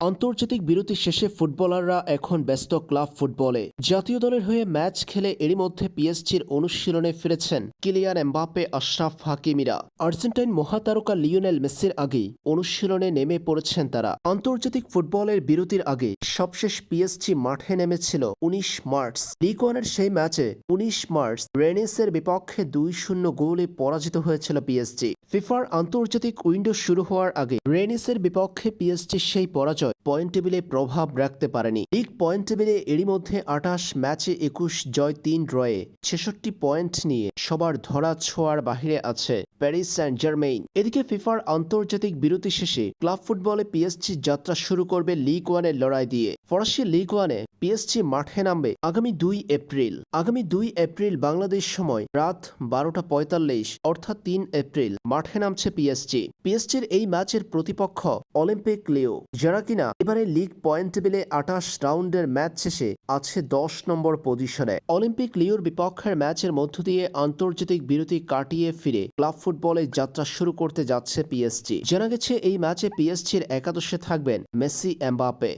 আন্তর্জাতিক বিরতি শেষে ফুটবলাররা এখন ব্যস্ত ক্লাব ফুটবলে। জাতীয় দলের হয়ে ম্যাচ খেলে এরই মধ্যে পিএসজির অনুশীলনে ফিরেছেন কিলিয়ান এমবাপে আশরাফ হাকিমিরা। আর্জেন্টাইন মহাতারকা লিওনেল মেসির আগেই অনুশীলনে নেমে পড়েছেন তারা। আন্তর্জাতিক ফুটবলের বিরতির আগে সবশেষ পিএসজি মাঠে নেমেছিল উনিশ মার্চ। লিগ ওয়ানের সেই ম্যাচে উনিশ মার্চ রেনিসের বিপক্ষে দুই শূন্য গোলে পরাজিত হয়েছিল পিএসজি। ফিফার আন্তর্জাতিক উইন্ডো শুরু হওয়ার আগে রেনিসের বিপক্ষে পিএসজির সেই পরাজয় পয়েন্ট টেবিলে প্রভাব রাখতে পারেনি। লিগ পয়েন্ট টেবিলে এরই মধ্যে আটাশ ম্যাচে একুশ জয়, তিন ড্রয়ে ছেষট্টি পয়েন্ট নিয়ে সবার ধরা ছোঁয়ার বাহিরে আছে প্যারিস স্যান্ট জার্মেইন এদিকে ফিফার আন্তর্জাতিক বিরতি শেষে ক্লাব ফুটবলে পিএসজি যাত্রা শুরু করবে লিগ ওয়ানের লড়াই দিয়ে। ফরাসি লিগ ওয়ানে পিএসজি মাঠে নামবে আগামী দুই এপ্রিল। আগামী দুই এপ্রিল বাংলাদেশ সময় রাত বারোটা পঁয়তাল্লিশ, অর্থাৎ তিন এপ্রিল। মাঠে নামছে পিএসজি পিএসজির এই ম্যাচের প্রতিপক্ষ অলিম্পিক লিও। যারা কিনা এবারে লিগ পয়েন্ট টেবিলে আঠাশ রাউন্ডের ম্যাচ শেষে আছে দশ নম্বর পজিশনে অলিম্পিক লিওর বিপক্ষের ম্যাচের মধ্য দিয়ে আন্তর্জাতিক বিরতি কাটিয়ে ফিরে ক্লাব ফুটবলে যাত্রা শুরু করতে যাচ্ছে পিএসজি জানা গেছে, এই ম্যাচে পিএসজির একাদশে থাকবেন মেসি এমবাপে